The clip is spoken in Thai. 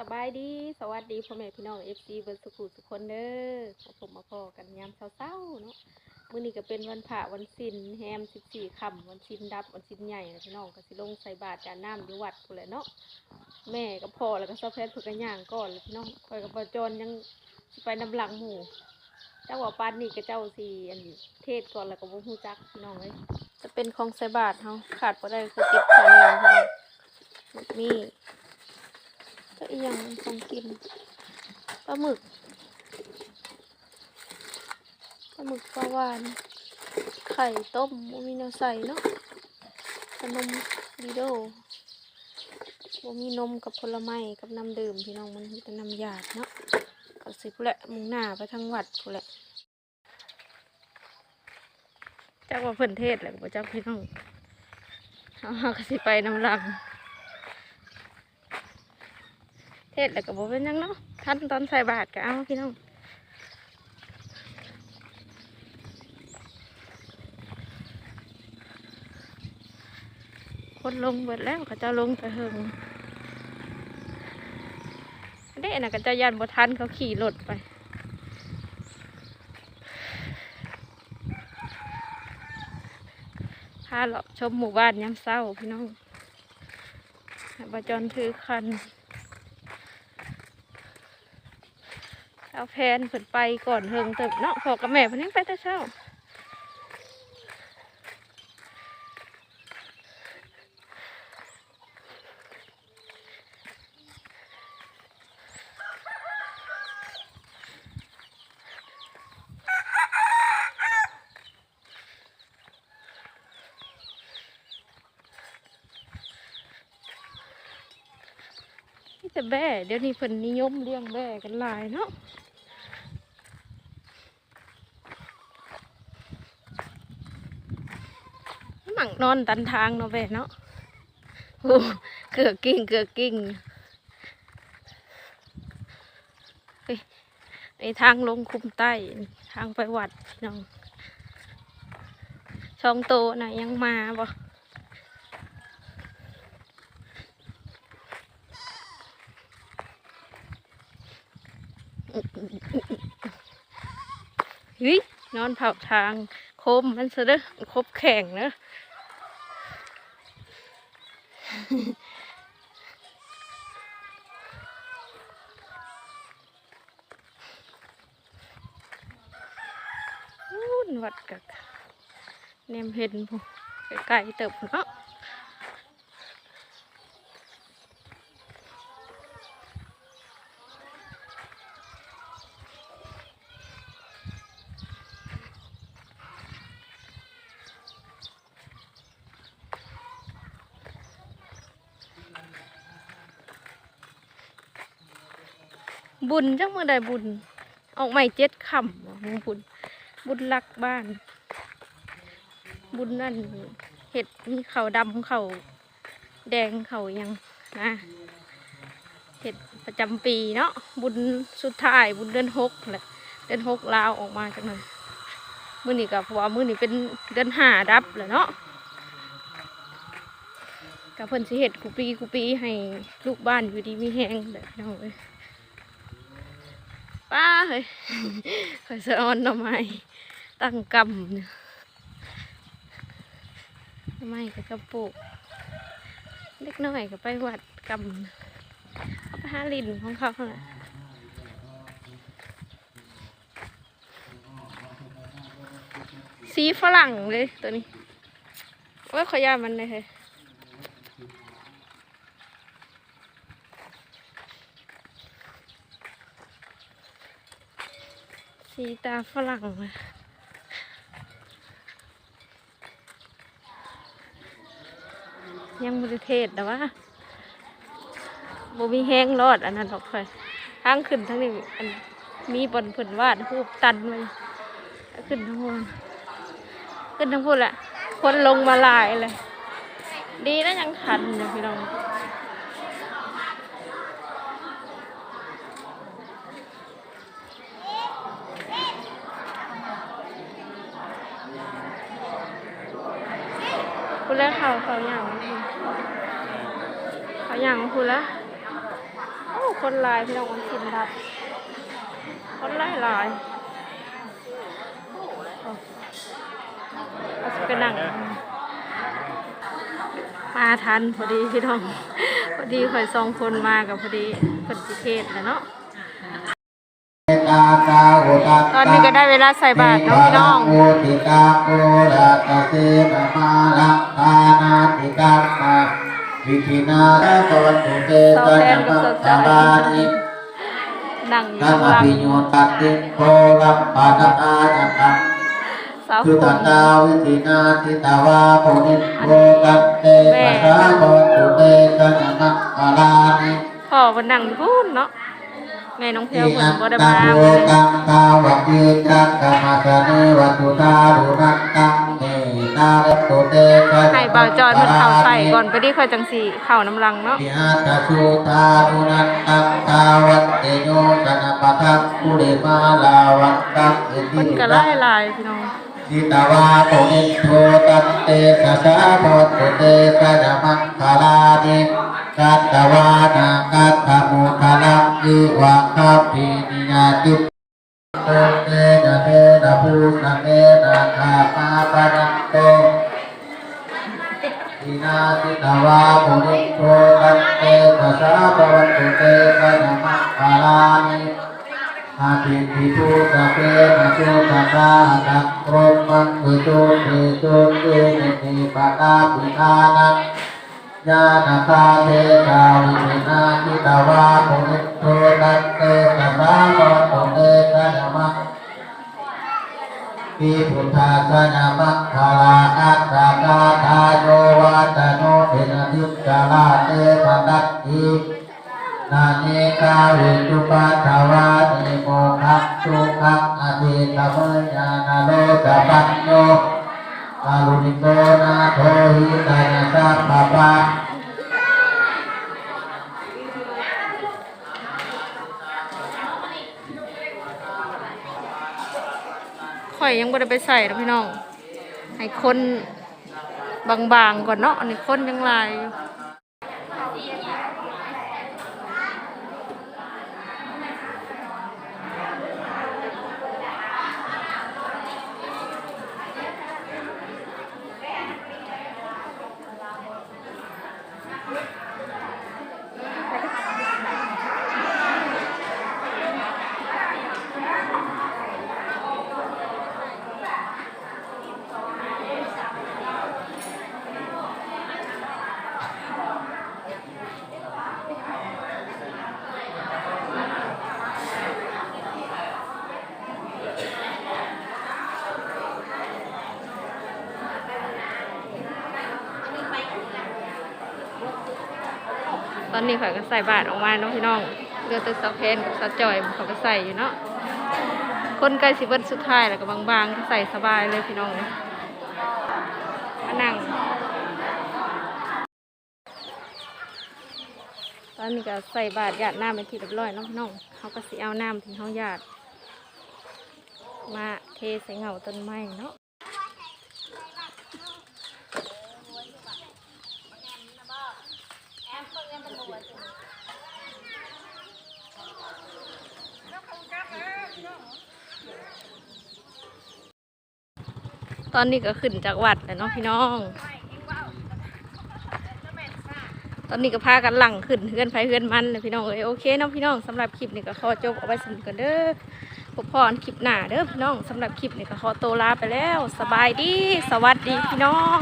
สบายดีสวัสดีพ่อแม่พี่น้องเอฟซีเบิร์สุขุทุกคนเด้อมาผมมาพอกันยามเช้าๆเนาะมื้อนี้ก็เป็นวันพระวันศิลแฮมสิบสี่ค่ำวันศิลดับวันศิลใหญ่นะพี่น้องก็สิลงใส่บาตรจานน้ำอยู่วัดพูนแหละเนาะแม่กับพ่อแล้วก็ซอแพทย์เพิ่นก็ย่างก่อนเลยพี่น้องคอยกับปจรยังสิไปนำหลังหมู่เจ้าว่าปานนี่กับเจ้าสิอันเทศก่อนแล้วก็บ่ฮู้จักพี่น้องเลยจะเป็นของใส่บาตรเฮาขาดบ่ได้คือติดข้าวเหนียวพี่น้องมันมี ก็อีกอย่างของกินปลาหมึกปลาหมึกปลาหวาน ไข่ต้มบ่มีแนวใส่เนาะขนมดีโดบ่มีนมกับผลไม้กับน้ำดื่มพี่น้องมันมีแต่น้ำหยาดเนาะก็สิพู้นแหละมุ่งหน้าไปทางวัดพูแหละจักว่าเพิ่นเทศแหละบ่จักพี่น้องเอาเฮาก็สิไปน้ำลัง เทศแล้วก็บอกเป็นยังเนาะท่านตอนใส่บาตรก็เอาพี่น้องคนลงเบิดแล้วก็จะลงไปเฮิงเด้น่ะก็จะยันบทันเขาขี่รถไปพาเลาชมหมู่บ้านยามเศร้าพี่น้องบาจรถือคัน เอาแพนเพิ่นไปก่อนเฮิงเติบเนาะพอกับแม่เพิ่นยังไปแต่เช้านี่แต่แบ่เดี๋ยวนี้เพิ่นนิยมเลี้ยงแบ่กันหลายเนาะ หมังนอนตันทางเนาะแม่เนาะโอ้เกือกกิ้งเกือกกิ้งไอทางลงคุมใต้ทางไปวัดพี่น้องช่องโตน่ะยังมาบ่เฮ้ยนอนเผาทางคมมันซะเด้อคบแข่งเนอะ วุ้นวัดกักเนมเห็นผมไก่เติบเนาะ บุญจังเมื่อใดบุญ ออกใหม่เจ็ดคำว่ะหมู่บุญ บุญรักบ้าน บุญนั่นเห็ดมีเขาดำเขาแดงเขายังนะเห็ดประจำปีเนาะบุญสุดท้ายบุญเดือนหกแหละเดือนหกลาวออกมาจากนั้นมือนี้กับพว่ามือนี้เป็นเดือนห้าดับแหละเนาะกับเพิ่นสิเห็ดกูปีกูปีให้ลูกบ้านอยู่ดีมีแห้งเลยน้องเอ้ย ป้าเฮ้ยข่อยสะออนหน่อไม้ตั้งกำเนี่ยหน่อไม้กับกระปุกเล็กน้อยก็ไปวัดกำเอาไปหาลินของเขาแหละสีฝรั่งเลยตัวนี้โอ้ยขอยามันเลยเฮ้ย สีตาฝรั่งเลยยังบริเทศแต่ว่าบมีแห้งรอดอันนั้นหรอกค่อยทางขึ้นทั้งนี้อันมีบนผลวาดรูปตันไว้ขึ้นทั้งพูนขึ้นทั้งพูนแหละคนลงมาลายเลย ดีนะยังทันอยู่พี่น้อง พูดแล้วเขาเขาอย่างเขาอย่างพูดแล้วโอ้คนลายพี่น้องวันชินรับคนลายลายโอ้เอาสิไปนั่งมาทันพอดีพี่น้องพอดีข่อยสองคนมากับพอดีเพิ่นสิเทศแล้วเนาะ ตอนนี้ก็ได้เวลาใส่บาตรเนาะพี่น้องโอติกาโอราตเตนะมาลักทานาติกามาวิธินาและตวันตุเตตนะมังคาลานินั่งอยู่นาข้างมาล่างปิโยตัตติโคลัมปานาอานะตังสาวสุคตันตตาวิธินาทิตาวาโพนิโคตัตเตปะสาตวันตุเตตนะมังคาลานิพ่อเพิ่นนั่งอยู่พูนเนาะ แม่น้องเพลอิเพิ่อันบ่ได้ตัมางโลกังตาวัจเจจักขมาสเนวัตุตารุนันตังเนนาเรตุเตกะให้บ่าวจอยเพิ่นเข้าใส่ก่อนไปดีค่อยจังสิเข้าน้ำลังเนาะติอาตสุตารุนันตังตาวัตเตโยกนปะทังกุเรมาลาวันตังเอติเพิ่นก็หลายหลายพี่น้องจิตาวาโตนิโทตันเตสะสะโพตุเตกะนมังคลานิ กัตตวานากัตถมุคลังอิวังคาปินิยาติโตเตนะเตนะภูสะเตนะคาปาปะนันโตอินาติตาวาปุริโตตันเตนะสาภวันตุเตปะนะมังคาลานิอาทิติภูสะเตนะสุตตาตักโรมังกุตุเตตุเตนะเตปะตาปิทานัง ญาณคาเทกาวินาทิตาวาปุริโตตันเตนะสาภวันตุเตปะนะมังปิพุทธาสนามังคาลาอัตตาตาทาโยวัตโนเทนทิจาราเตปตัตตินาเนกาวิจุปัฏฐาวานิโมขังสุขังอธิตมญาณโลกปัญโย อาลุนิโกนาโทหิตานะสัพพะปะข่อยยังบ่ได้ไปใส่นะพี่น้อง ให้คนบางๆก่อนเนาะอันนี้คนยังลายอยู่ ตอนนี้ข่อยก็ใส่บาตรออกมาเนาะพี่น้องเดือแต่สะเพนกับสะจอยเขาก็ใส่อยู่เนาะคนใกล้สิเบิดสุดท้ายแล้วก็บางๆก็ใส่สบายเลยพี่น้องมานั่งตอนนี้ก็ใส่บาตรหยาดน้ำเป็นที่เรียบร้อยเนาะพี่น้องเขาก็สิเอาน้ำที่เขาหยาด มาเทใส่เหงาต้นไม้เนาะ ตอนนี้ก็ขึ้นจากวัดแล้วเนาะพี่น้อง ตอนนี้ก็พากันหลังขึ้นเพื่อนไฟเพื่อนมันเลยพี่น้องเอ้ยโอเคเนาะพี่น้องสำหรับคลิปนี้ก็ขอจบเอาไว้สำกันเด้อพบพรคลิปหน้าเด้อพี่น้องสำหรับคลิปนี้ก็ขอโตลาไปแล้ว สบายดี สวัสดีพี่น้อง